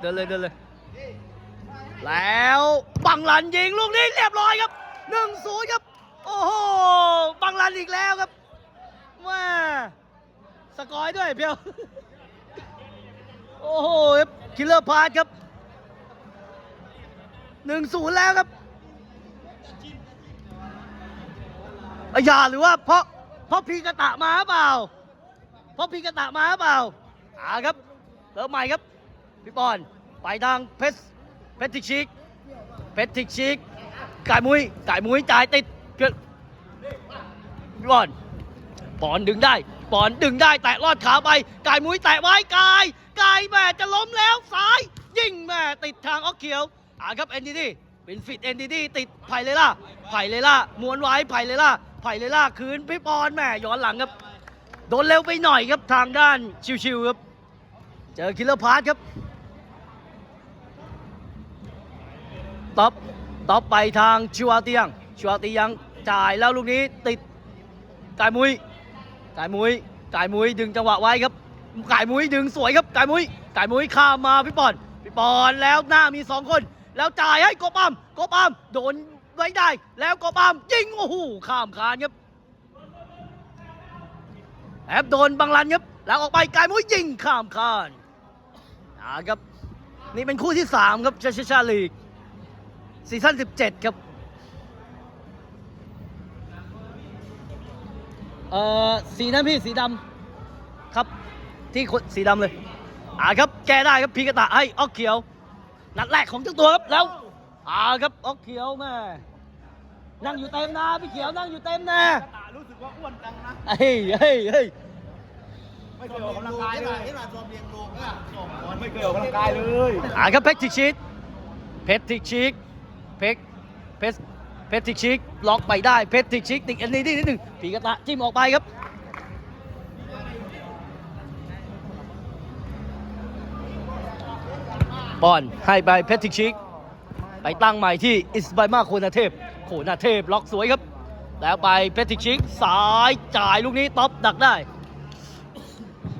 เดินเลยเดินเลย แล้วบังลันยิงลูกนี้เรียบร้อยครับหนึ่งศูนย์ครับ โอ้โหบังลันอีกแล้วครับว้าสกอยด้วยเพียว โอ้โหคิลเลอร์พาร์ครับหนึ่งศูนย์แล้วครับอาญาหรือว่าเพราะเพราะพีกระตะมาเปล่า เพราะพีกระตะมาเปล่าอ่าครับเริ่มใหม่ครับ พี่ปอน ไปทางเพชรเพชรทิกชิกเพชรทิกชิกไก่มุ้ยไก่มุ้ยจ่ายติดเกิดพี่ปอนปอนดึงได้ปอนดึงได้แตะลอดขาไปไก่มุ้ยแตะไว้กายกายแม่จะล้มแล้วซ้าย ยิงแม่ติดทางออกเขียวอ่าครับเอ็นดีดีเป็นฟิตเอ็นดีดีติดไผ่เลยล่ะไผ่เลยล่ะม้วนไว้ไผ่เลยล่ะไผ่เลยล่ะคืนพี่ปอนแม่ย้อนหลังครับโดนเร็วไปหน่อยครับทางด้านชิวๆครับ เจอคิลเลอร์พาร์ทครับ ต๊อปต๊อปไปทางชัวเตียงชัวเตียงจ่ายแล้วลูกนี้ติดกายมุยกายมุยกายมุยดึงจังหวะไว้ครับกายมุยดึงสวยครับกายมุยกายมุยข้ามมาพี่ปอนพี่ปอนแล้วหน้ามีสองคน แล้วจ่ายให้โกปามโกปามโดนไว้ได้ แล้วโกปามยิงโอ้โหข้ามคานครับแอบโดนบังลันครับแล้วออกไปกายมุยยิงข้ามคานอ่าครับนี่เป็นคู่ที่ 3 ครับชาชาชาลีก ซีซั่น17 ครับ เอ่อ สีนั้นพี่สีดำครับ ที่คนสีดำเลย อ่าครับ แก้ได้ครับ พีกระตะให้ออกเขียว นัดแรกของเจ้าตัวครับ แล้ว อ่าครับ ออกเขียวแม่นั่งอยู่เต็มนะพี่เขียวนั่งอยู่เต็มนะตารู้สึกว่าอ้วนจังนะเฮ้ยเฮ้ยเฮ้ยไม่เคยออกกำลังกายเลยไม่เคยออกกำลังกายเลยอ่าครับเพชรทิกชิกเพชรทิกชิก เพชรเพชรเพชรทิกชิกล็อกไปได้เพชรทิกชิกติดอันนี้นิดหนึ่งผีกระตะจิ้มออกไปครับบอลให้ไปเพชรทิกชิกไปตั้งใหม่ที่อิสบายมาโคนาเทพโคนาเทพล็อกสวยครับ แล้วไปเพชรทิกชิกสายจ่ายลูกนี้ท็อปดักได้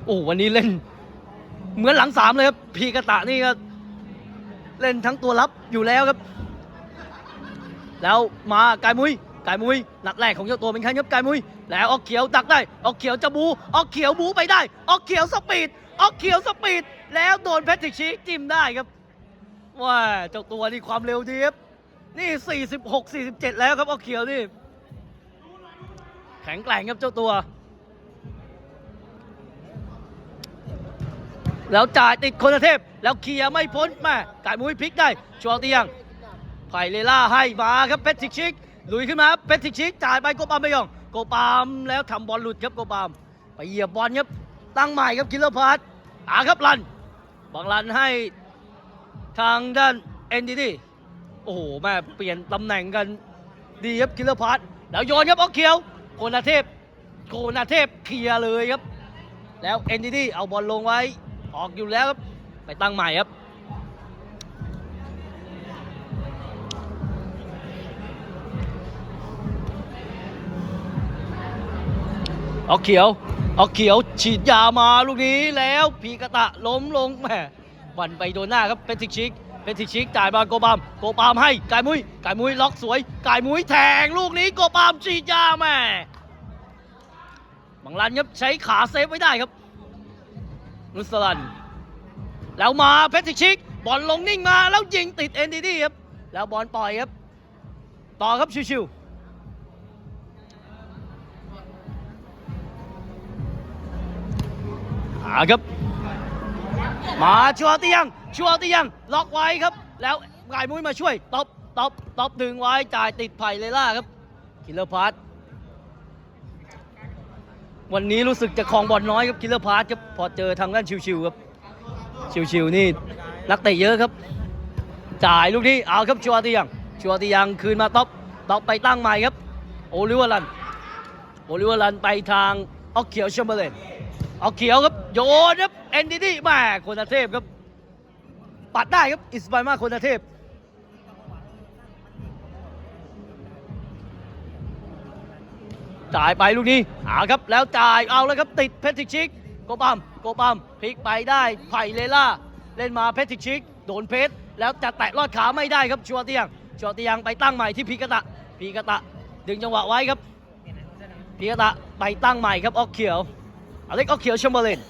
โอ้วันนี้เล่น เหมือนหลังสามเลยครับ พีกระตะนี่ก็เล่นทั้งตัวรับอยู่แล้วครับ แล้วมากายมุยกายมุยนัดแรกของเจ้าตัวเป็นใครครับกายมุย แล้วออกเขียวดักได้ออกเขียวจะบูออกเขียวบูไปได้ออกเขียวสปีดออกเขียวสปีดแล้วโดนแพทริกชีกจิ้มได้ครับว่าเจ้าตัวนี่ความเร็วดีครับนี่ 46 47 แล้วครับออกเขียวนี่แข็งแกร่งครับเจ้าตัว แล้วจ่ายติดคนเทพ แล้วเคลียร์ไม่พ้นแม่กายมุ้ยพลิกได้ชัวร์เตียง ไผ่เลล่าให้มาครับเพชรทิกชิกลุยขึ้นมาเพชรทิกชิกจ่ายไปโกปามไปยองโกปามแล้วทำบอลหลุดครับโกปามไปเหยียบบอลครับตั้งใหม่ครับคิลเลอร์พาร์ตอาครับลันบังลันให้ทางด้านเอ็นดีดีโอ้โหแม่เปลี่ยนตำแหน่งกันดีครับคิลเลอร์พาร์ตแล้วโยนครับออกเขียวโกนาเทพโกนาเทพเคลียร์เลยครับ แล้วเอ็นดีดีเอาบอลลงไว้ออกอยู่แล้วครับไปตั้งใหม่ครับ ออกเขียวออกเขียวฉีดยามาลูกนี้แล้วพีกะตะล้มลงแหมวันไปโดนหน้าครับเป็นทิกชิกเป็นทิกชิกจ่ายมาโกบามโกบามให้กายมุ้ยกายมุ้ยล็อกสวยกายมุ้ยแทงลูกนี้โกบามฉีดยาแม่บังลันครับใช้ขาเซฟไว้ได้ครับนุสลัน แล้วมาเพชรชิก บอลลงนิ่งมาแล้วยิงติดเอ็นดีดีครับ แล้วบอลปล่อยครับ ต่อครับชิวๆ หาครับ มาชัวร์เตียงชัวร์เตียงล็อกไว้ครับ แล้วกายมุ้ยมาช่วยตบตบตบดึงไว้จ่ายติดไผ่เลยล่าครับคิลเลอร์พาร์ทวันนี้รู้สึกจะคลองบอลน้อยครับคิลเลอร์พาร์ทครับพอเจอทางด้านชิวๆครับชิวๆนี่นักเตะเยอะครับ จ่ายลูกนี้เอาครับชัวร์ตียังชัวร์ตียังคืนมาท็อปท็อปไปตั้งใหม่ครับ โอลิเวอร์ลันโอลิเวอร์ลันไปทางออกเขียวแชมเบอร์เลน ออกเขียวครับ โยนครับเอนดีดีแม่โคนเทพครับ ปัดได้ครับ อิสบายมาคนเทพจ่ายไปลูกนี้เอาครับ แล้วจ่ายเอาแล้วครับ ติดเพชรทิกชิกโกปามโกปามพลิกไปได้ไผ่เลล่า เล่นมาเพชรทิกชิก โดนเพชรแล้วจะแตะลอดขาไม่ได้ครับชัวเตียงชัวเตียงไปตั้งใหม่ที่พีกะตะพีกะตะ ดึงจังหวะไว้ครับพีกะตะไปตั้งใหม่ครับออกเขียว อเล็กออกเขียวแชมเบอร์เลน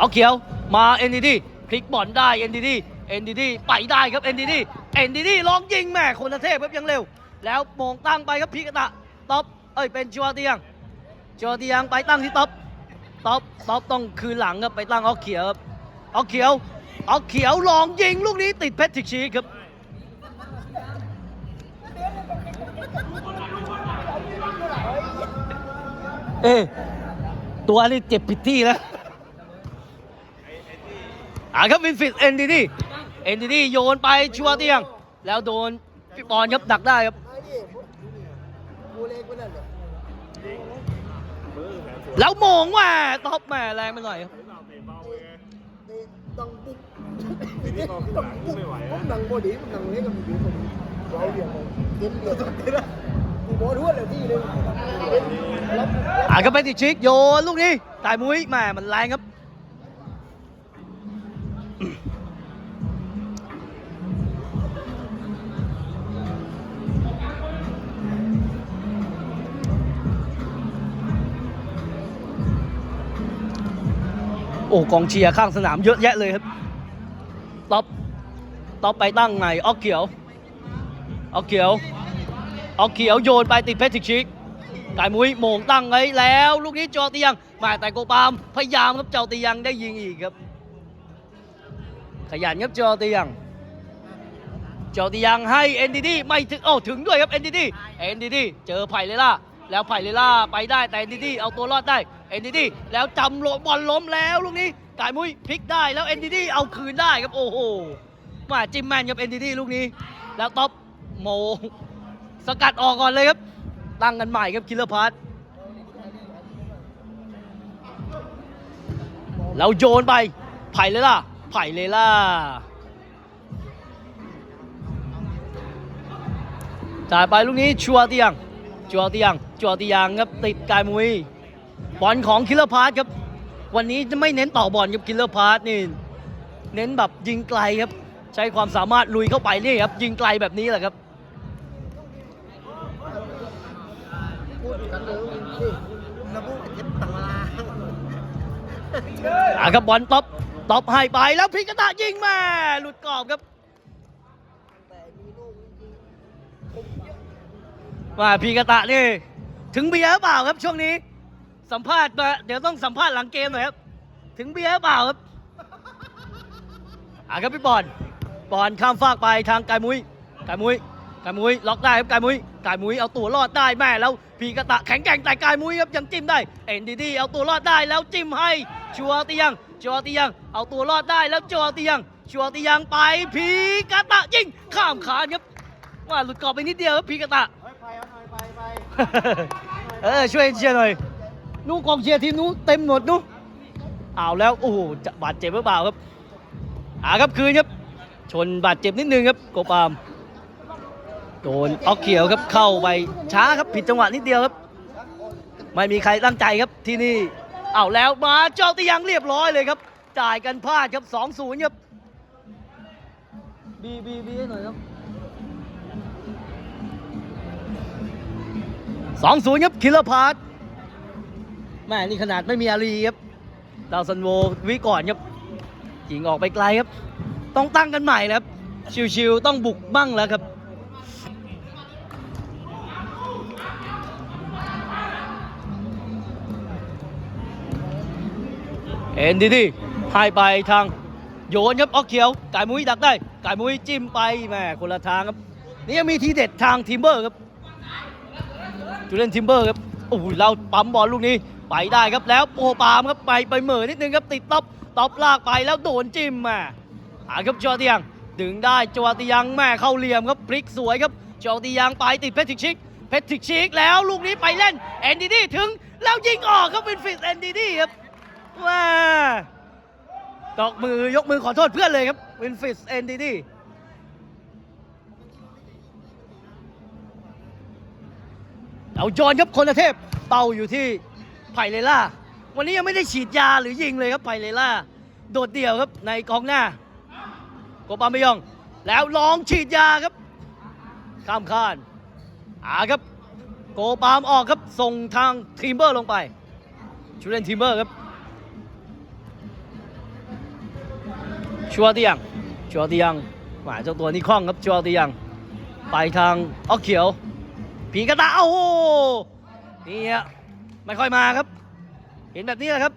ออกเขียวมาเอ็นดีดีพลิกบอลได้เอ็นดีดีเอ็นดีดีไปได้ครับเอ็นดีดีเอ็นดีดีลองยิงแม่คนเทพครับยังเร็ว แล้วโมงตั้งไปครับพีกะตะท็อปเอ้ยเป็นชัวเตียงชัวเตียงไปตั้งที่ท็อปท็อปท็อปต้องคืนหลังครับไปตั้งออกเขียวออกเขียวออกเขียวลองยิงลูกนี้ติดเพชรทิกชีครับ เอ๊ะตัวนี้เจ็บผิดที่แล้วอ่าครับวินฟิตเอ็นดีดีเอ็นดีดีโยนไปชัวเตียง แล้วโดนพี่ปอนครับดักได้ครับแล้วโมงว่าท็อปแม่แรงไปหน่อยครับดังปุ๊บดังปุ๊บดังบอดี้ดังเล็กกับอยู่คนเราเดียวเต็มเลย กูบอกรู้เลยที่นึงอ่าก็เป็นติชิกโยนลูกนี้ตายมุ้ยแหม่มันแรงครับโอ้กองเชียร์ข้างสนามเยอะแยะเลยครับต๊อปต๊อปไปตั้งไงออกเขียวออกเขียว ออกเขียวโยนไปติดเพชรชิกกายมุ้ยโมงตั้งไว้แล้ว ลูกนี้จอเตียงมาแต่โกปามพยายามครับเจ้าเตียงได้ยิงอีกครับ ขยันครับจอเตียงจอเตียงให้เอ็นดีดีไม่ถึงโอ้ถึงด้วยครับเอ็นดีดีเอ็นดีดีเจอไผ่เลล่าแล้วไผ่เลล่าไปได้แต่เอ็นดีดีเอาตัวรอดได้เอ็นดีดีแล้วจำโลบอลล้มแล้วลูกนี้กายมุ้ยพลิกได้แล้วเอ็นดีดีเอาคืนได้ครับโอ้โหมาจิ้มแมนกับเอ็นดีดีลูกนี้ แล้วท็อปโม สกัดออกก่อนเลยครับ ตั้งกันใหม่ครับคิลเลอร์พาร์ทแล้วโยนไป ไผ่เลยล่ะ ไผ่เลยล่ะจ่ายไปลูกนี้ชัวเตียง ชัวเตียง ชัวเตียงครับติดกายมุยบอลของคิลเลอร์พาร์ทครับ วันนี้จะไม่เน้นต่อบอลครับคิลเลอร์พาร์ทนี่ เน้นแบบยิงไกลครับ ใช้ความสามารถลุยเข้าไปนี่ครับ ยิงไกลแบบนี้แหละครับ อ่าครับบอลต๊อปต๊อปให้ไปแล้วพิกตะยิงมาหลุดกรอบครับว่าพิกตะนี่ถึงเบียร์เปล่าครับช่วงนี้ สัมภาษณ์มาเดี๋ยวต้องสัมภาษณ์หลังเกมหน่อยครับ ถึงเบียร์เปล่าครับอ่าครับพี่บอลบอลข้ามฟากไปทางไกายมุ้ยไกายมุ้ย กายมุ้ยล็อกได้ครับกายมุ้ยกายมุ้ยเอาตัวรอดได้แม่แล้วพีกตะแข็งแกร่งแต่กายมุ้ยครับยังจิ้มได้เอ็นดีดีเอาตัวรอดได้แล้วจิ้มให้ชัวตียงชัวตียงเอาตัวรอดได้แล้วชัวตียงชัวตียงไปพีกตะยิงข้ามคานครับว่าหลุดกรอบไปนิดเดียวครับพีกตะไปเอาหน่อยไปเออช่วยเชียร์หน่อยนู้กองเชียร์ทีมนู้เต็มหมดนู้เอาแล้วโอ้โหจะบาดเจ็บหรือเปล่าครับอ่าครับคืนครับชนบาดเจ็บนิดนึงครับโกปาม โดนออกเขียวครับเข้าไปช้าครับผิดจังหวะนิดเดียวครับ ไม่มีใครตั้งใจครับที่นี่เอาแล้วมาเจ้าตียังเรียบร้อยเลยครับ จ่ายกันพลาดครับ2-0ครับบีบีบีให้หน่อยครับสองศูนย์ครับคิลเลอร์พาร์ทแม่นี่ขนาดไม่มีอารีครับดาวซันโววิก่อนครับยิงออกไปไกลครับ ต้องตั้งกันใหม่แล้วครับ ชิวๆต้องบุกบ้างแล้วครับ เอ็นดีดีให้ไปทางโยนครับออกเขียวกายมุ้ยดักได้กายมุ้ยจิ้มไปแม่คนละทางครับ นี่ยังมีทีเด็ดทางทีมเบอร์ครับจูเล่นทิมเบอร์ครับโอ้โหเราปั๊มบอลลูกนี้ไปได้ครับแล้วโปปามครับไปไปเหม่อนิดนึงครับติดต๊อปต๊อปลากไปแล้วโดนจิ้มมาหาครับจอเตียงดึงได้จอเตียงแม่เข้าเหลี่ยมครับพลิกสวยครับจอเตียงไปติดเพชรทิกชิกเพชรทิกชิกแล้วลูกนี้ไปเล่นเอ็นดีดีถึงแล้วยิงออกครับเป็นฟิสเอ็นดีดีครับ ว้าตอกมือยกมือขอโทษเพื่อนเลยครับวินฟิสเอนดีดีเอาจอนครับคนเทพเป่าอยู่ที่ไผ่เลล่า วันนี้ยังไม่ได้ฉีดยาหรือยิงเลยครับไพเรล่า โดดเดี่ยวครับในกองหน้าโกปามยอง แล้วลองฉีดยาครับข้ามคานอาครับ โกปามออกครับ ส่งทางทีมเบอร์ลงไปชูเลนทีมเบอร์ครับ ชัวร์เตียงชัวร์เตียงหมาเจ้าตัวนี้คล่องครับชัวร์เตียงไปทางออกเขียว ผีกระตาโอ้โหนี่ฮะไม่ค่อยมาครับ เห็นแบบนี้แหละครับ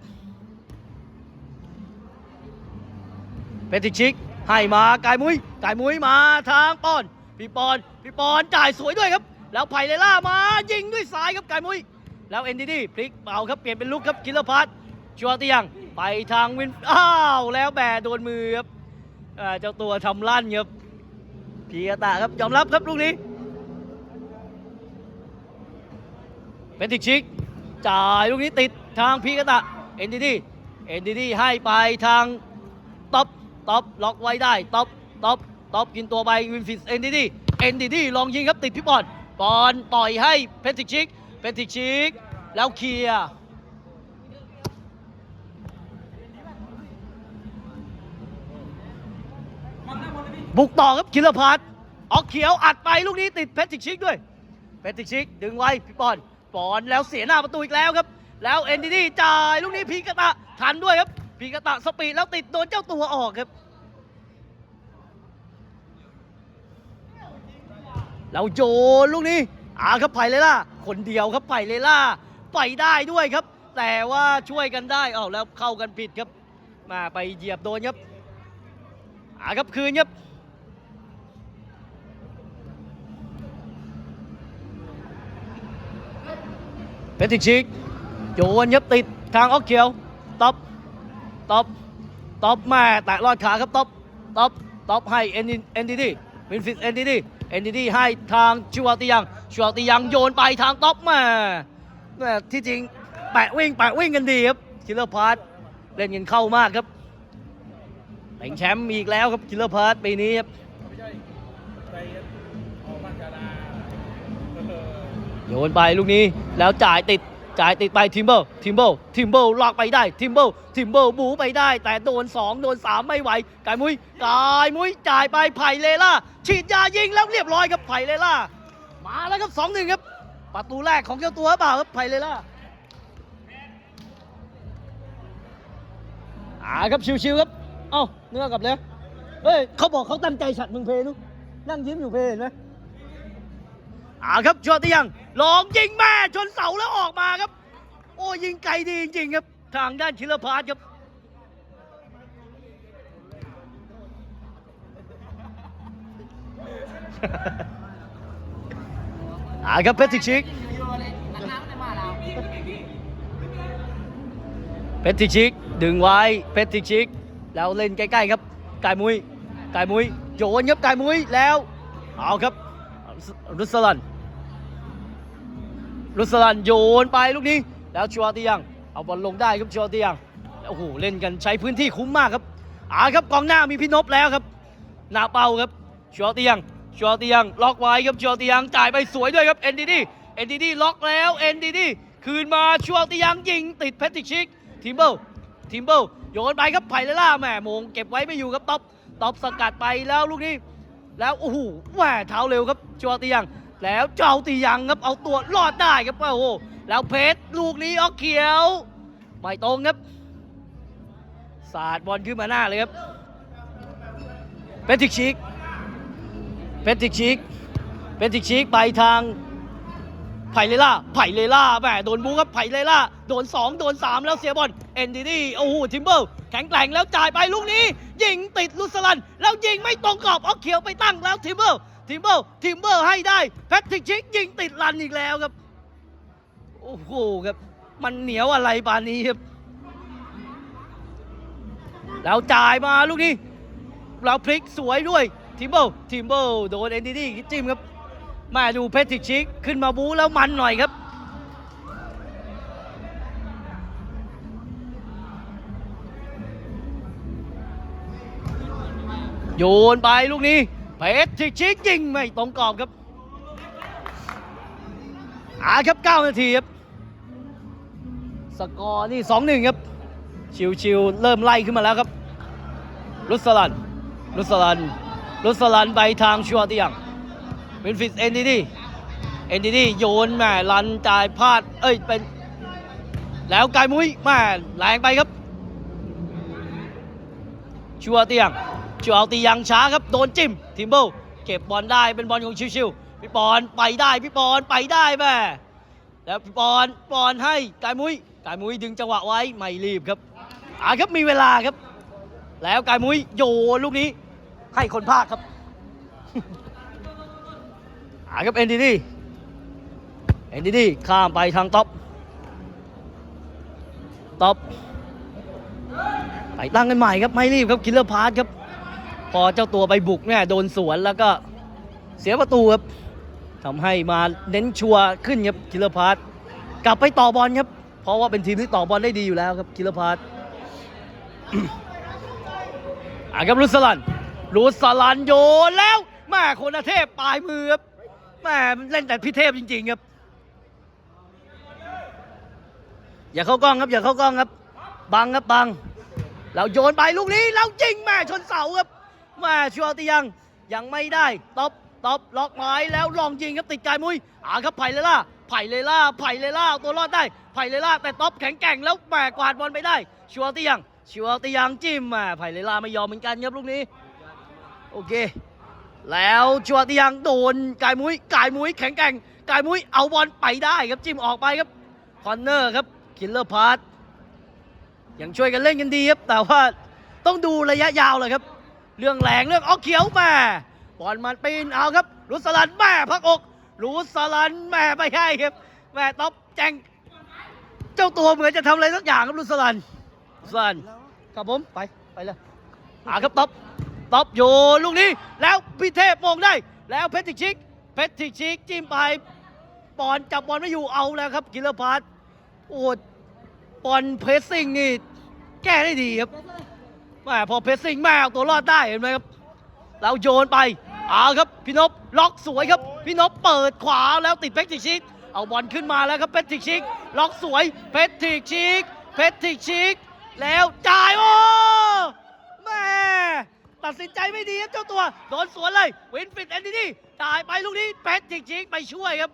เปติชิกให้มากายมุ้ยกายมุ้ยมาทางปอนพี่ปอนพี่ปอนจ่ายสวยด้วยครับ แล้วไผ่เลล่ามายิงด้วยซ้ายครับกายมุ้ยแล้วเอ็นดีดีพลิกเป่าครับเปลี่ยนเป็นลุกครับกิลพัทชัวร์เตียง ไปทางวินอ้าวแล้วแบโดนมือครับเจ้าตัวทำลั่นครับพีกาตะครับยอมรับครับลูกนี้เป็นติกชิกจ่ายลูกนี้ติดทางพีกตะเอ็นดีดีเอ็นดีดีให้ไปทางท็อปท็อปล็อกไว้ได้ท็อปท็อปท็อปกินตัวไปวินฟิสเอ็นดีดีเอ็นดีดีลองยิงครับติดพี่บอลบอลปล่อยให้เพนติกชิกเพนติกชิกแล้วเคลียร์ บุกต่อครับคิลพาร์ออกเขียวอัดไปลูกนี้ติดเพนติกชิกด้วย เพนติกชิก ดึงไว้พี่บอลบอลแล้วเสียหน้าประตูอีกแล้วครับ แล้วเอ็นดีดีจ่ายลูกนี้พีกาตะทันด้วยครับพีกาตะสปีดแล้วติดโดนเจ้าตัวออกครับเราโยนลูกนี้อาครับไผ่เลล่าคนเดียวครับไผ่เลล่าไปได้ด้วยครับ แต่ว่าช่วยกันได้อ้าแล้วเข้ากันผิดครับ มาไปเหยียบโดนครับอาครับคืนครับ เพชรติกชิกโยนยับติดทางออกเขียวต๊อปต๊อปต๊อปแม่แตะลอดขาครับต๊อปต๊อปต๊อปให้เอ็นเอ็นดีดีวินฟิสเอ็นดีดีเอ็นดีดีให้ทางชัวติยังชัวติยังโยนไปทางต๊อปแม่แม่ที่จริงแปะวิ่งแปะวิ่งกันดีครับคิลเลอร์พาร์ทเล่นกันเข้ามากครับเป็นแชมป์อีกแล้วครับคิลเลอร์พาร์ทปีนี้ครับ โยนไปลูกนี้แล้วจ่ายติดจ่ายติดไปทิมเบิลทิมเบิลทิมเบิลลอกไปได้ทิมเบิลทิมเบิลบูไปได้ แต่โดน 2 โดน 3 ไม่ไหวกายมุ้ยกายมุ้ยจ่ายไปไผ่เลล่าฉีดยายิงแล้วเรียบร้อยครับไผ่เลล่ามาแล้วครับ2 1ครับประตูแรกของเจ้าตัวเปล่าครับไผ่เลล่าอ่าครับชิวๆครับเอ้าเนื้อกลับเลยเฮ้ยเขาบอกเขาตั้งใจฉัดมึงเพลนุนั่งยิ้มอยู่เพเห็นไหมอ่าครับชัวร์ที่ยัง ลองยิงแม่ชนเสาแล้วออกมาครับ โอ้ยิงไกลดีจริงๆครับ ทางด้านชิลพาร์ทครับอ่าครับเพชรติกชิกเพชรติกชิกดึงไว้เพชรติกชิกแล้วเล่นใกล้ๆครับกายมุยกายมุยโยนครับกายมุยแล้วเอาครับรุสลัน รุสลันโยนไปลูกนี้ แล้วชัวเตียง เอาบอลลงได้ครับชัวเตียงโอ้โหเล่นกันใช้พื้นที่คุ้มมากครับอ่าครับกองหน้ามีพี่นพแล้วครับหน้าเป้าครับชัวเตียงชัวเตียง ล็อกไว้ครับชัวเตียงจ่ายไปสวยด้วยครับเอ็นดีดีเอ็นดีดีล็อกแล้วเอ็นดีดีคืนมาชัวเตียงยิงติดแพทริกชิกทิมเบิลทิมเบิลโยนไปครับไผ่ลล่าแหม่มงเก็บไว้ไม่อยู่ครับต๊อปต๊อปสกัดไปแล้วลูกนี้ แล้วโอ้โหแหม่เท้าเร็วครับชัวเตียง แล้วเจ้าตียังครับเอาตัวรอดได้ครับโอ้โหแล้วเพชรลูกนี้ออกเขียว ไม่ตรงครับสาดบอลขึ้นมาหน้าเลยครับเปนติกชิกเปนติกชิกเปนติกชิกไปทางไผ่เลล่าไผ่เลล่าแหมโดนบูครับไผ่เลล่าโดน 2 โดน 3 แล้วเสียบอลเอ็นดีดีโอ้โหทิมเบิลแข็งแกร่งแล้วจ่ายไปลูกนี้ ยิงติดลุสลัน แล้วยิงไม่ตรงกรอบออกเขียวไปตั้งแล้วทิมเบิล ทิมเบิลทิมเบิลให้ได้แพทริกชิกยิงติดลันอีกแล้วครับ โอ้โหครับมันเหนียวอะไรปานนี้ครับแล้วจ่ายมาลูกนี้ เราพลิกสวยด้วยทิมเบิลทิมเบิลโดนเอ็นดีดีจิ้มครับมาดูเพชรติกชิกขึ้นมาบูแล้วมันหน่อยครับโยนไปลูกนี้ เพชรติกชิกยิงไม่ตรงกรอบครับอาครับ 9 นาทีครับ สกอร์นี่สองหนึ่งครับ ชิวๆเริ่มไล่ขึ้นมาแล้วครับ รุสลัน รุสลัน รุสลันไปทางชัวเตียงเป็นฟิสเอ็นดีดีเอ็นดีดีโยนแม่ลันจ่ายพลาด เอ้ย เป็น แล้วกายมุ้ยแม่แรงไปครับ ชัวเตียง ชัวเอาตียังช้าครับโดนจิ้มทิมเบิลเก็บบอลได้เป็นบอลของชิวๆพี่ปอนไปได้พี่ปอนไปได้แม่แล้วพี่ปอนปอนให้กายมุ้ยกายมุ้ยดึงจังหวะไว้ไม่รีบครับอ่าครับมีเวลาครับ แล้วกายมุ้ยโยนลูกนี้ให้คนภาคครับอ่าครับเอ็นดีดีเอ็นดีดีข้ามไปทางท็อปท็อปไปตั้งกันใหม่ครับไม่รีบครับคิลเลอร์พาร์ครับ พอเจ้าตัวไปบุกเนี่ยโดนสวนแล้วก็เสียประตูครับทำให้มาเน้นชัวร์ขึ้นครับคิลล์พาร์กลับไปต่อบอลครับ เพราะว่าเป็นทีมที่ต่อบอลได้ดีอยู่แล้วครับคิลล์พาร์อะครับลุสลันลุสลันโยนแล้วแม่คนเทพปลายมือครับแม่เล่นแต่พิเทพจริง ๆ ครับ อย่าเข้ากล้องครับอย่าเข้ากล้องครับ บังครับบังเราโยนไปลูกนี้เราจริงแม่ชนเสาครับ ม่ชัวร์ตียังยังไม่ได้ตบตบล็อกไม้แล้วลองยิงครับติดกายมุ้ยอ่าครับไผ่เลล่าไผ่เลล่าไผ่เลล่าตัวรอดได้ไผ่เลล่าแต่ตบแข็งแกร่งแล้วแม่กวาดบอลไปได้ ชัวร์ตียังชัวร์ตียังจิ้มแม่ไผ่เลล่าไม่ยอมเหมือนกันครับลูกนี้ โอเค แล้วชัวร์ตียังโดนกายมุ้ยกายมุ้ยแข็งแกร่งกายมุ้ยเอาบอลไปได้ครับจิ้มออกไปครับคอนเนอร์ครับคิลเลอร์พาร์ทยังช่วยกันเล่นกันดีครับแต่ว่าต้องดูระยะยาวเลยครับ เรื่องแรงเรื่องออกเขียวแม่บอลมันปีนเอาครับรุสลันแม่พักอกรุสลันแม่ไม่ให้ครับแม่ต๊อปแจงเจ้าตัวเหมือนจะทำอะไรสักอย่างครับรุสลันรุสลันครับผมไปไปเลยหาครับต๊อปต๊อปโยลูกนี้ แล้วพิเทพมงได้ แล้วเพชรติชิกเพชรติชิกจิ้มไปปอนจับบอลไม่อยู่เอาแล้วครับกิลพาร์ตโอ้ปอนเพรสซิ่งนี่แก้ได้ดีครับ แม่พอเพรสซิ่งแม่เอาตัวรอดได้เห็นไหมครับเราโยนไปเอาครับพี่นพล็อกสวยครับ พี่นพเปิดขวาแล้วติดเพชรติกชิกเอาบอลขึ้นมาแล้วครับเพชรติกชิกล็อกสวยเพชรติกชิกเพชรติกชิกแล้วจ่ายโอ้แม่ตัดสินใจไม่ดีครับเจ้าตัวโดนสวนเลยวินฟิตแอนดี้นี่จ่ายไปลูกนี้เพชรติกชิกไปช่วยครับ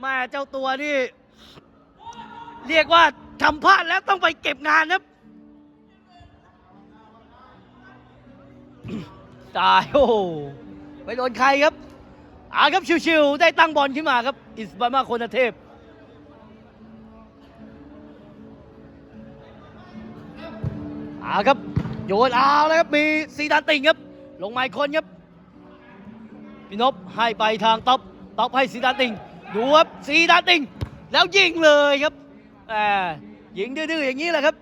แม่เจ้าตัวนี่เรียกว่าทำพลาดแล้วต้องไปเก็บงานครับ ตายโอ้โหไม่โดนใครครับอาครับชิวๆได้ตั้งบอลขึ้นมาครับ อิสบามาโคนเทพ อาครับ โยนเอาแล้วครับ มีซีดานติงครับ ลงไมาอีกคนครับ พี่นพให้ไปทางท็อปท็อปให้ซีดานติงดูครับซีดานติงแล้วยิงเลยครับแหมยิงดื้อๆอย่างนี้แหละครับ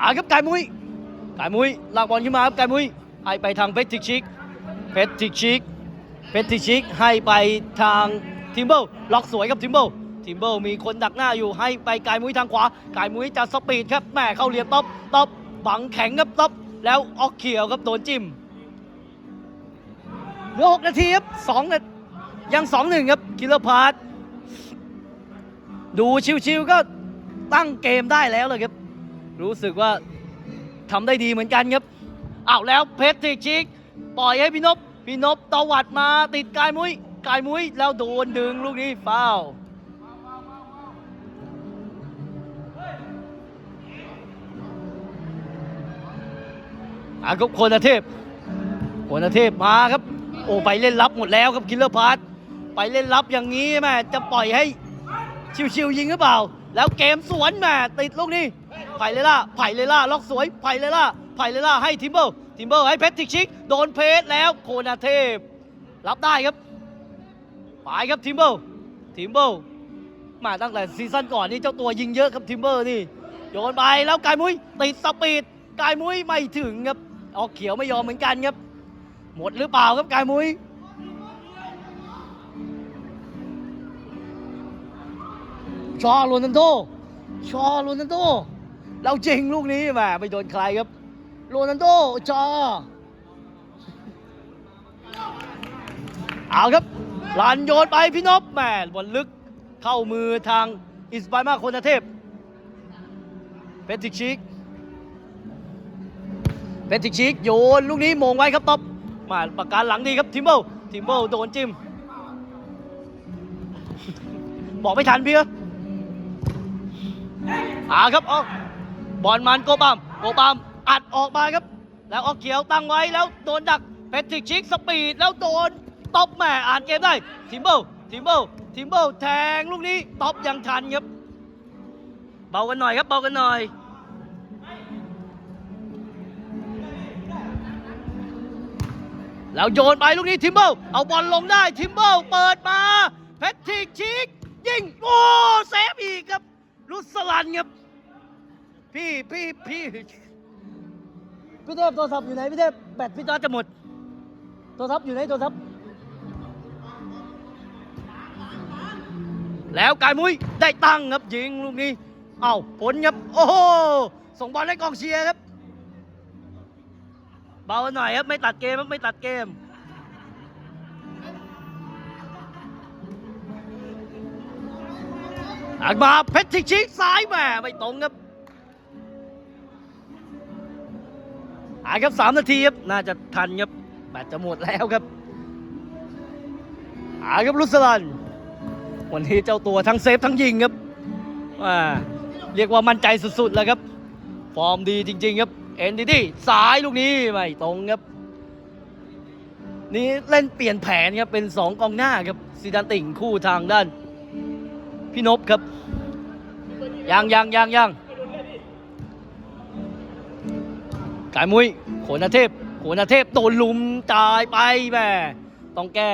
อาครับกายมุ้ย กายมุ้ยลากบอลขึ้นมาครับกายมุ้ยให้ไปทางเพชรติกชิกเพชรติกชิกเพชรติกชิกให้ไปทางทิมเบิลล็อกสวยครับทิมเบิลทิมเบิลมีคนดักหน้าอยู่ให้ไปกายมุ้ยทางขวากายมุ้ยจะสปีดครับแม่เข้าเหลี่ยมต๊อปต๊อปบังแข็งครับต๊อปแล้วออกเขียวครับโดนจิ้มเหลือหกนาทีครับสองนายังสองหนึ่งครับคิลเลอร์พาร์ตดูชิวๆก็ตั้งเกมได้แล้วเลยครับ รู้สึกว่า ทำได้ดีเหมือนกันครับอ้าวแล้วเพชรติชิก ปล่อยให้พี่นพพี่นพตวัดมาติดกายมุ้ยกายมุ้ยแล้วโดนดึงลูกนี้ฟาวอาครับคนเทพคนเทพมาครับ โอ้ไปเล่นรับหมดแล้วครับคิลเลอร์พาร์ตไปเล่นรับอย่างนี้แม่จะปล่อยให้ชิวๆยิงหรือเปล่า แล้วเกมสวนแม่ติดลูกนี้ ไผ่เลล่าไผ่เลล่าล็อกสวยไผ่เลล่าไผ่เลล่าให้ทิมเบิลทิมเบิลให้เพชรติกชิก โดนเพชรแล้วโคนาเทพ รับได้ครับไปครับทิมเบิลทิมเบิลมาตั้งแต่ซีซั่นก่อนนี่เจ้าตัวยิงเยอะครับทิมเบอร์นี่โยนไปแล้วกายมุ้ยติดสปีดกายมุ้ยไม่ถึงครับออกเขียวไม่ยอมเหมือนกันครับ หมดหรือเปล่าครับกายมุ้ยชอโรนันโดชอโรนันโด เราจริงลูกนี้แหมไปโดนใครครับ โรนันโดชอเอาครับลันโยนไปพี่นพแหมบอลลึกเข้ามือทางอิสปายมาโคนเทพเพชรติกชิกเพชรติกชิกโยนลูกนี้มงไว้ครับต๊อบมาประการหลังดีครับทิมเบิลทิมเบิลโดนจิ้ม บอกไม่ทันพี่เออาครับออ บอลมันโกบามโกบามอัดออกมาครับ แล้วออกเขียวตั้งไว้แล้วโดนดักเพชรติชิกสปีดแล้วโดนตบแหม่อ่านเกมได้ทิมเบิลทิมเบิลทิมเบิลแทงลูกนี้ตบยังทันครับ เบากันหน่อยครับเบากันหน่อยแล้วโยนไปลูกนี้ทิมเบิลเอาบอลลงได้ทิมเบิลเปิดมาเพชรทิกชิกยิงโอ้เซฟอีกครับลุสลันครับ พี่พี่พี่พี่เทพโทรศัพท์อยู่ไหนพี่เทพแบตพี่จอร์จจะหมดโทรศัพท์อยู่ไหนโทรศัพท์แล้วกายมุ้ยได้ตั้งครับยิงลูกนี้เอ้าผลครับโอ้โหส่งบอลให้กองเชียร์ครับเบาหน่อยครับไม่ตัดเกมครับไม่ตัดเกมอักมาเพชรชิกซ้ายแหม่ไม่ตรงครับ อ่าครับสามนาทีครับ น่าจะทันครับแบตจะหมดแล้วครับอ่าครับลุสลัน วันนี้เจ้าตัวทั้งเซฟทั้งยิงครับอ่าเรียกว่ามั่นใจสุดๆแล้วครับ ฟอร์มดีจริง ๆ ครับเอ็นดีดีซ้ายลูกนี้ไม่ตรงครับ นี่เล่นเปลี่ยนแผนครับ เป็นสองกองหน้าครับซีดานติ่งคู่ทางด้าน พี่นพครับยังยังยังยัง กายมุ้ยโขนเทพโขนเทพโดนลุมจ่ายไปแม่ต้องแก้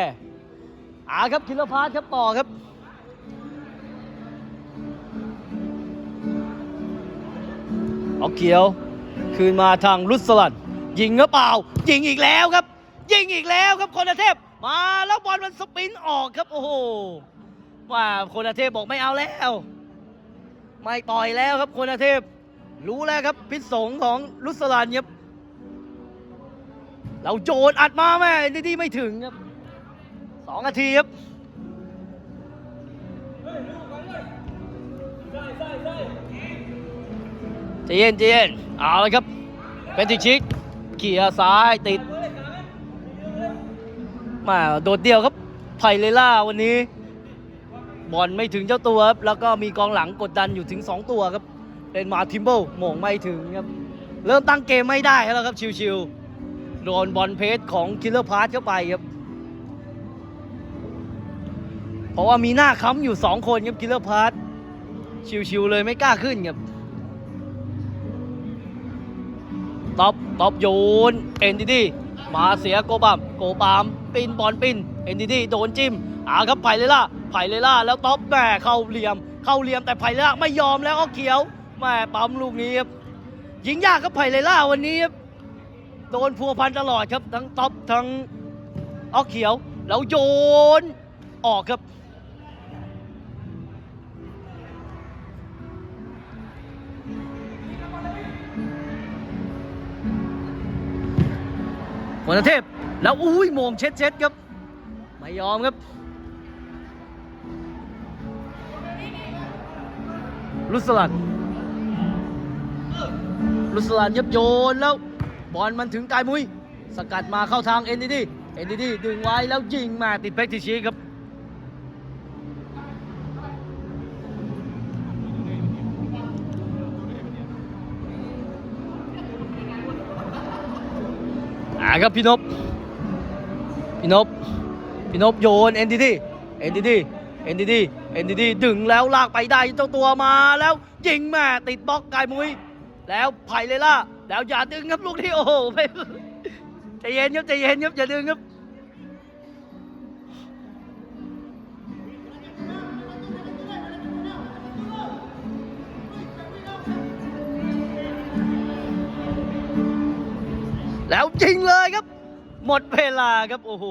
อาครับคิลพาสครับต่อครับเอาเขียว คืนมาทางรุสลันยิงหรือเปล่า ยิงอีกแล้วครับ ยิงอีกแล้วครับคนเทพ มาแล้วบอลมันสปินออกครับ โอ้โหว่าคนเทพบอกไม่เอาแล้ว ไม่ปล่อยแล้วครับคนเทพ รู้แล้วครับพิษสงของรุสลันครับเราโจนอัดมาแม่ดีๆไม่ถึงครับสองนาทีครับใจเย็นใจเย็นเอาเลยครับเป็นติชิกเขี่ยซ้ายติดมาโดดเดียวครับไผ่เลล่าวันนี้บอลไม่ถึงเจ้าตัวครับแล้วก็มีกองหลังกดดันอยู่ถึง 2 ตัวครับ เป็นมาทิมเบิลหม่งไม่ถึงครับ เริ่มตั้งเกมไม่ได้แล้วครับชิวๆโดนบอลเพสของคิลเลอร์พาร์ทเข้าไปครับ เพราะว่ามีหน้าค้ำอยู่ 2 คนครับคิลเลอร์พาร์ทชิวๆเลยไม่กล้าขึ้นครับท็อปท็อปโยนเอ็นดีดีมาเสียโกบามโกบามปินบอลปินเอ็นดีดีโดนจิ้มอาครับไผ่เลล่าไผ่เลล่าแล้วท็อปแม่เข้าเหลี่ยม เข้าเหลี่ยมแต่ไผ่เลล่าไม่ยอมแล้วก็เขียว แม่ปั๊มลูกนี้ครับยิงยากครับไผ่เลล่าวันนี้ครับโดนพัวพันตลอดครับทั้งท็อปทั้งออกเขียวแล้วโยนออกครับผลเทพ แล้วอุ้ยโมงเช็ดเช็ดครับ ไม่ยอมครับลุสลัน ลุสลันยับโยนแล้วบอลมันถึงกายมุยสกัดมาเข้าทางเอ็นดีดีเอ็นดีดีดึงไว้แล้วยิงมาติดเพชรทิชีครับอ่าครับพี่นพพี่นพพี่นพโยนเอ็นดีดีเอ็นดีดีเอ็นดีดีเอ็นดีดีดึงแล้วลากไปได้เจ้าตัวมาแล้วยิงแม่ติดบล็อกกายมุย แล้วไผ่เลยล่ะ แล้วอย่าดึงครับลูกที่โอ้โหไม่ใจเย็นครับใจเย็นครับอย่าดึงครับแล้วยิงเลยครับ หมดเวลาครับ โอ้โห